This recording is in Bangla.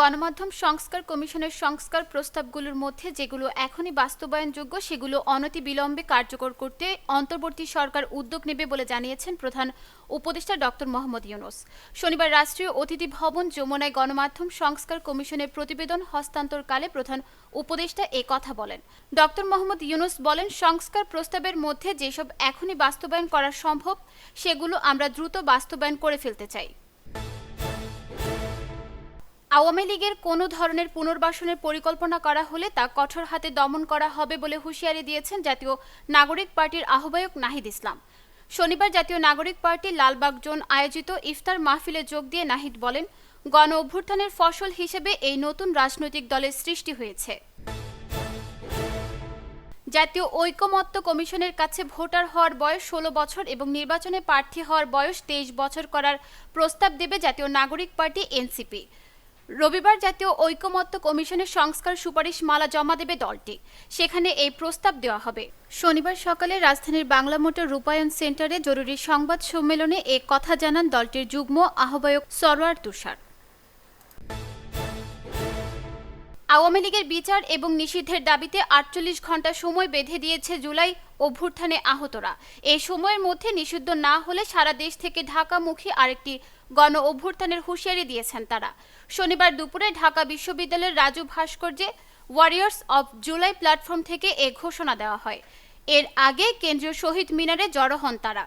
গণমাধ্যম সংস্কার কমিশনের সংস্কার প্রস্তাবগুলোর মধ্যে যেগুলো এখনই বাস্তবায়নযোগ্য, সেগুলো অনতি বিলম্বে কার্যকর করতে অন্তর্বর্তী সরকার উদ্যোগ নেবে বলে জানিয়েছেন প্রধান উপদেষ্টা ডক্টর মোহাম্মদ ইউনুস। শনিবার রাষ্ট্রীয় অতিথি ভবন যমুনায় গণমাধ্যম সংস্কার কমিশনের প্রতিবেদন হস্তান্তরকালে প্রধান উপদেষ্টা এ কথা বলেন। ডক্টর মোহাম্মদ ইউনুস বলেন, সংস্কার প্রস্তাবের মধ্যে যেসব এখনই বাস্তবায়ন করা সম্ভব, সেগুলো আমরা দ্রুত বাস্তবায়ন করে ফেলতে চাই। আওয়ামী লীগের কোনো ধরনের পুনর্বাসনের পরিকল্পনা করা হলে তা কঠোর হাতে দমন করা হবে বলে হুঁশিয়ারি দিয়েছেন জাতীয় নাগরিক পার্টির আহ্বায়ক নাহিদ ইসলাম। শনিবার জাতীয় নাগরিক পার্টি লালবাগ জোন আয়োজিত ইফতার মাহফিলে যোগ দিয়ে নাহিদ বলেন, গণ অভ্যুত্থানের ফসল হিসেবে এই নতুন রাজনৈতিক দলের সৃষ্টি হয়েছে। জাতীয় ঐকমত্য কমিশনের কাছে ভোটার হওয়ার বয়স ষোলো বছর এবং নির্বাচনে প্রার্থী হওয়ার বয়স তেইশ বছর করার প্রস্তাব দেবে জাতীয় নাগরিক পার্টি এনসিপি। রবিবার জাতীয় ঐকমত্য কমিশনের সংস্কার সুপারিশ মালা জমা দেবে দলটি। সেখানে এই প্রস্তাব দেওয়া হবে। শনিবার সকালে রাজধানীর বাংলা মোটর রূপায়ণ সেন্টারে জরুরি সংবাদ সম্মেলনে এ কথা জানান দলটির যুগ্ম আহ্বায়ক সরোয়ার তুষার। আওয়ামী লীগের বিচার এবং নিষিদ্ধের দাবিতে আটচল্লিশ ঘণ্টা সময় বেঁধে দিয়েছে জুলাই অভ্যুত্থানে আহতরা। এই সময়ের মধ্যে নিষিদ্ধ না হলে সারা দেশ থেকে ঢাকামুখী আরেকটি গণ অভ্যুত্থানের হুঁশিয়ারি দিয়েছেন তারা। শনিবার দুপুরে ঢাকা বিশ্ববিদ্যালয়ের রাজু ভাস্কর্যে ওয়ারিয়র্স অব জুলাই প্ল্যাটফর্ম থেকে এ ঘোষণা দেওয়া হয়। এর আগে কেন্দ্রীয় শহীদ মিনারে জড়ো হন তারা।